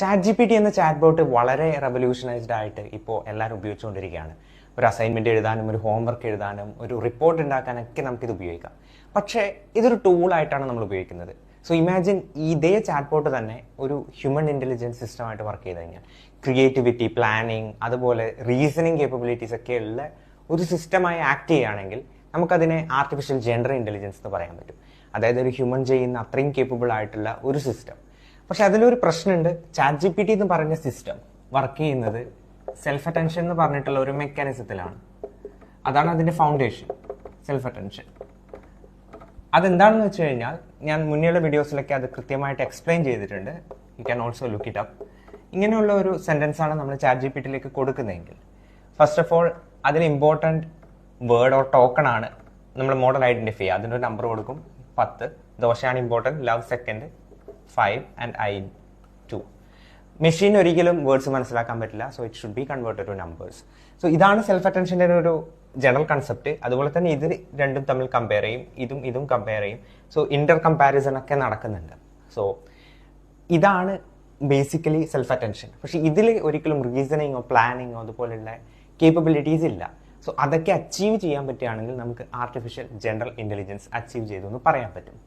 Chat G P T എന്ന chat bot വളരെ revolutionised ആയിട്ട് ഇപ്പോൾ എല്ലാവരും ഉപയോഗിച്ചുകൊണ്ടിരിക്കുകയാണ്. ഒരു അസൈൻമെന്റ് എഴുതാനും ഒരു ഹോംവർക്ക് എഴുതാനും ഒരു റിപ്പോർട്ട് ഉണ്ടാക്കാനൊക്കെ നമുക്കിത് ഉപയോഗിക്കാം. പക്ഷേ ഇതൊരു ടൂളായിട്ടാണ് നമ്മൾ ഉപയോഗിക്കുന്നത്. സോ ഇമാജിൻ ഇതേ ചാറ്റ് ബോട്ട് തന്നെ ഒരു ഹ്യൂമൻ ഇന്റലിജൻസ് സിസ്റ്റമായിട്ട് വർക്ക് ചെയ്ത് കഴിഞ്ഞാൽ ക്രിയേറ്റിവിറ്റി പ്ലാനിങ് അതുപോലെ റീസണിങ് കേപ്പബിലിറ്റീസ് ഒക്കെ ഉള്ള ഒരു സിസ്റ്റമായി ആക്ട് ചെയ്യുകയാണെങ്കിൽ നമുക്കതിനെ ആർട്ടിഫിഷ്യൽ ജെൻഡർ ഇന്റലിജൻസ് എന്ന് പറയാൻ പറ്റും. അതായത് ഒരു ഹ്യൂമൻ ചെയ്യുന്ന അത്രയും കേപ്പബിൾ ആയിട്ടുള്ള ഒരു സിസ്റ്റം പക്ഷെ അതിലൊരു പ്രശ്നമുണ്ട്. ചാറ്റ് ജി പി ടി എന്ന് പറഞ്ഞ സിസ്റ്റം വർക്ക് ചെയ്യുന്നത് സെൽഫ് അറ്റൻഷൻ എന്ന് പറഞ്ഞിട്ടുള്ള ഒരു മെക്കാനിസത്തിലാണ് അതാണ് അതിന്റെ ഫൗണ്ടേഷൻ സെൽഫ് അറ്റൻഷൻ അതെന്താണെന്ന് വെച്ച് കഴിഞ്ഞാൽ ഞാൻ മുന്നേയുള്ള വീഡിയോസിലൊക്കെ അത് കൃത്യമായിട്ട് എക്സ്പ്ലെയിൻ ചെയ്തിട്ടുണ്ട്. You can also look it up ഇങ്ങനെയുള്ള ഒരു സെന്റൻസ് ആണ് നമ്മൾ ചാറ്റ് ജി പി ടിയിലേക്ക് കൊടുക്കുന്നതെങ്കിൽ ഫസ്റ്റ് ഓഫ് ഓൾ അതിൽ ഇമ്പോർട്ടന്റ് വേർഡ് ഓർ ടോക്കൺ ആണ് നമ്മൾ മോഡൽ ഐഡന്റിഫൈ ചെയ്യുക. അതിന്റെ ഒരു നമ്പർ കൊടുക്കും പത്ത്. ദോശയാണ് important love second five and I two machine ഒരിക്കലും വേർഡ്സ് മനസ്സിലാക്കാൻ പറ്റില്ല so it should be converted to numbers so ഇതാണ് സെൽഫ് അറ്റൻഷന്റെ ഒരു ജനറൽ കൺസെപ്റ്റ് അതുപോലെ തന്നെ ഇത് രണ്ടും തമ്മിൽ കമ്പയർ ചെയ്യും ഇതും ഇതും കമ്പയർ ചെയ്യും. സോ ഇന്റർ കമ്പാരിസൺ ഒക്കെ നടക്കുന്നുണ്ട്. സോ ഇതാണ് ബേസിക്കലി സെൽഫ് അറ്റൻഷൻ പക്ഷേ ഇതിൽ ഒരിക്കലും റീസണിങ്ങോ പ്ലാനിങ്ങോ അതുപോലെയുള്ള കേപ്പബിലിറ്റീസ് ഇല്ല. സോ അതൊക്കെ അച്ചീവ് ചെയ്യാൻ പറ്റുകയാണെങ്കിൽ നമുക്ക് ആർട്ടിഫിഷ്യൽ ജനറൽ ഇന്റലിജൻസ് അച്ചീവ് ചെയ്തു എന്ന് പറയാൻ പറ്റും.